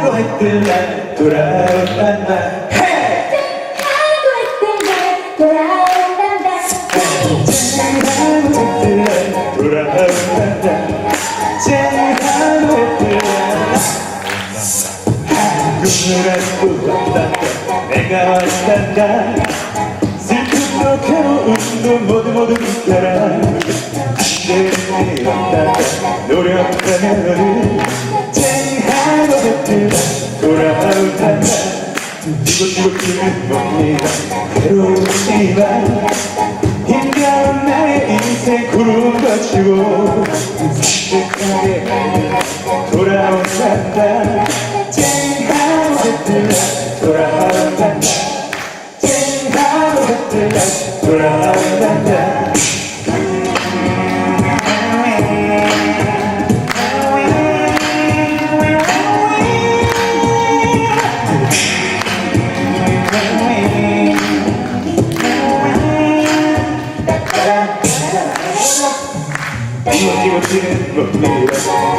하고 했더만 돌아온단 말 내가 왔단다 슬픔도 괴로움도 모두 모두 비켜라 안되는 일 없단다 노력하면 이곳이곳은 뭡니다 괴로우지만 힘겨운 인생 구름 거치고 산뜻하게 돌아온단다 쨍하고 뱉으라 돌아온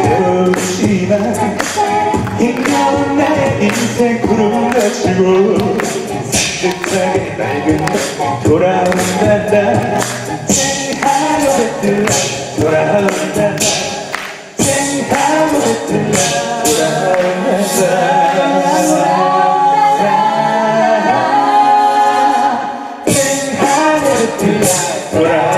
괴로우지만 힘겨운 인생 구름 산뜻하게 맑은 날 돌아온단다 쨍하고 뱉으라 돌아온단다 쨍하고 뱉으라 돌아온단다 쨍하고 뱉으라 What